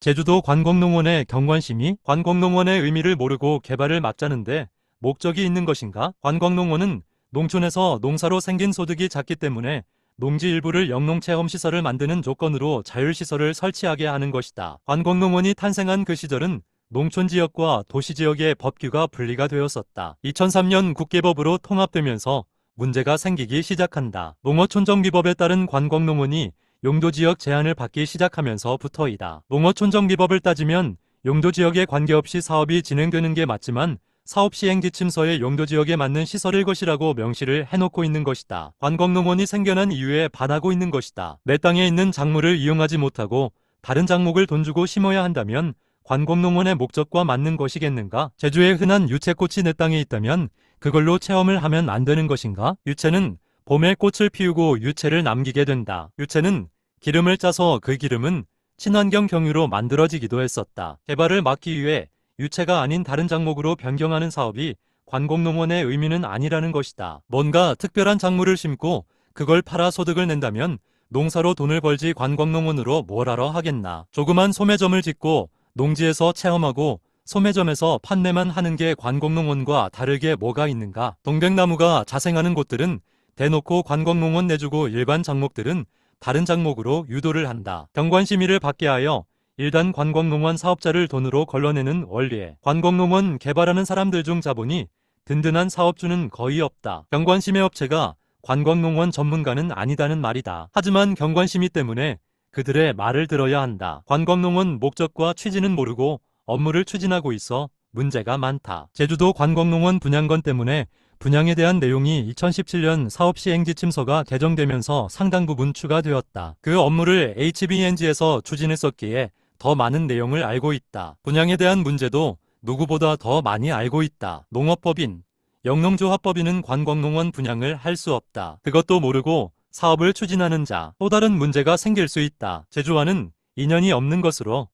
제주도 관광농원의 경관심이 관광농원의 의미를 모르고 개발을 막자는데 목적이 있는 것인가? 관광농원은 농촌에서 농사로 생긴 소득이 작기 때문에 농지 일부를 영농체험시설을 만드는 조건으로 자율시설을 설치하게 하는 것이다. 관광농원이 탄생한 그 시절은 농촌 지역과 도시 지역의 법규가 분리가 되었었다. 2003년 국계법으로 통합되면서 문제가 생기기 시작한다. 농어촌정비법에 따른 관광농원이 용도지역 제한을 받기 시작하면서부터이다. 농어촌정비법을 따지면 용도지역에 관계없이 사업이 진행되는 게 맞지만 사업 시행 지침서에 용도 지역에 맞는 시설일 것이라고 명시를 해놓고 있는 것이다. 관광농원이 생겨난 이유에 반하고 있는 것이다. 내 땅에 있는 작물을 이용하지 못하고 다른 작목을 돈 주고 심어야 한다면 관광농원의 목적과 맞는 것이겠는가? 제주에 흔한 유채꽃이 내 땅에 있다면 그걸로 체험을 하면 안 되는 것인가? 유채는 봄에 꽃을 피우고 유채를 남기게 된다. 유채는 기름을 짜서 그 기름은 친환경 경유로 만들어지기도 했었다. 개발을 막기 위해 유채가 아닌 다른 작목으로 변경하는 사업이 관공농원의 의미는 아니라는 것이다. 뭔가 특별한 작물을 심고 그걸 팔아 소득을 낸다면 농사로 돈을 벌지 관광농원으로 뭘 하러 하겠나. 조그만 소매점을 짓고 농지에서 체험하고 소매점에서 판매만 하는 게 관광농원과 다르게 뭐가 있는가. 동백나무가 자생하는 곳들은 대놓고 관광농원 내주고 일반 작목들은 다른 작목으로 유도를 한다. 경관심의를 받게 하여 일단 관광농원 사업자를 돈으로 걸러내는 원리에 관광농원 개발하는 사람들 중 자본이 든든한 사업주는 거의 없다. 경관심의 업체가 관광농원 전문가는 아니다는 말이다. 하지만 경관심의 때문에 그들의 말을 들어야 한다. 관광농원 목적과 취지는 모르고 업무를 추진하고 있어 문제가 많다. 제주도 관광농원 분양권 때문에 분양에 대한 내용이 2017년 사업시행지침서가 개정되면서 상당 부분 추가되었다. 그 업무를 HBNG에서 추진했었기에 더 많은 내용을 알고 있다. 분양에 대한 문제도 누구보다 더 많이 알고 있다. 농업법인, 영농조합법인은 관광농원 분양을 할 수 없다. 그것도 모르고 사업을 추진하는 자, 또 다른 문제가 생길 수 있다. 제주와는 인연이 없는 것으로